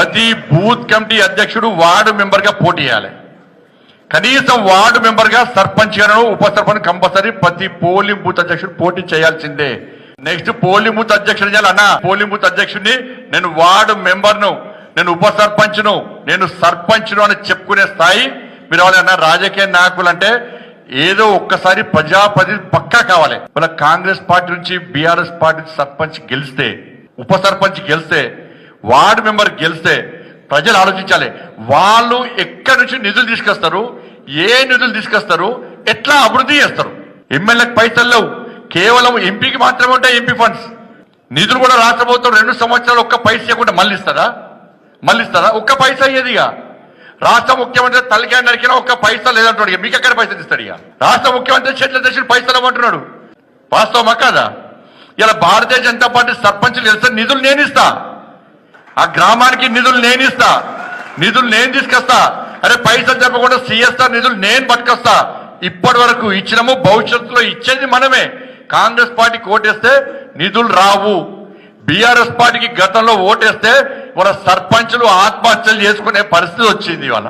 ప్రతి booth committee అధ్యక్షుడు ward మెంబర్గా పోటీ చేయాలి. కనీసం వార్డు మెంబర్గా సర్పంచ్ గాను ఉప సర్పంచ్ కంపల్సరీ ప్రతి పోలింగ్ బూత్ అధ్యక్షుడు పోటీ చేయాల్సిందే. నెక్స్ట్ పోలింగ్ బూత్ అధ్యక్షుడు చేయాలి అన్న? పోలింగ్ బూత్ అధ్యక్షుడిని నేను వార్డు మెంబర్ను నేను ఉప సర్పంచ్ను నేను సర్పంచ్ను అని చెప్పుకునే స్థాయి మీరు అన్న? రాజకీయ నాయకులు అంటే ఏదో ఒక్కసారి ప్రజాప్రతినిధి పక్కా కావాలి. మన కాంగ్రెస్ పార్టీ నుంచి బీఆర్ఎస్ పార్టీ నుంచి సర్పంచ్ గెలిస్తే ఉప సర్పంచ్ గెలిస్తే వార్డు మెంబర్ గెలిస్తే ప్రజలు ఆలోచించాలి. వాళ్ళు ఎక్కడి నుంచి నిధులు తీసుకొస్తారు? ఏ నిధులు తీసుకొస్తారు? ఎట్లా అభివృద్ధి చేస్తారు? ఎమ్మెల్యేకి పైసలు లేవు. కేవలం ఎంపీకి మాత్రమే ఉంటాయి ఎంపీ ఫండ్స్. నిధులు కూడా రాష్ట్ర ప్రభుత్వం రెండు సంవత్సరాలు ఒక్క పైసా ఇవ్వకుండా మళ్ళీ ఇస్తారా మళ్ళీ ఇస్తారా ఒక్క పైసా అయ్యేదిగా రాష్ట్ర ముఖ్యమంత్రి తలకాయ నరికినా ఒక్క పైసా లేదంటున్నాడు ఇక. మీకు ఎక్కడ పైసలు ఇస్తాడు ఇక? రాష్ట్ర ముఖ్యమంత్రి చెట్ల దర్శనం పైసలు ఇవ్వమంటున్నాడు. వాస్తవమా కాదా? ఇలా భారతీయ జనతా పార్టీ సర్పంచులు తెలిస్తే నిధులు నేను ఇస్తాను ఆ గ్రామానికి నిధులు నేను ఇస్తా. నిధులు నేను తీసుకొస్తా. అరే పైసలు చెప్పకుండా సీఎస్ఆర్ నిధులు నేను పట్టుకొస్తా. ఇప్పటి వరకు ఇచ్చినము భవిష్యత్తులో ఇచ్చేది మనమే. కాంగ్రెస్ పార్టీకి ఓటేస్తే నిధులు రావు. బీఆర్ఎస్ పార్టీకి గతంలో ఓటేస్తే మన సర్పంచులు ఆత్మహత్యలు చేసుకునే పరిస్థితి వచ్చింది ఇవాళ.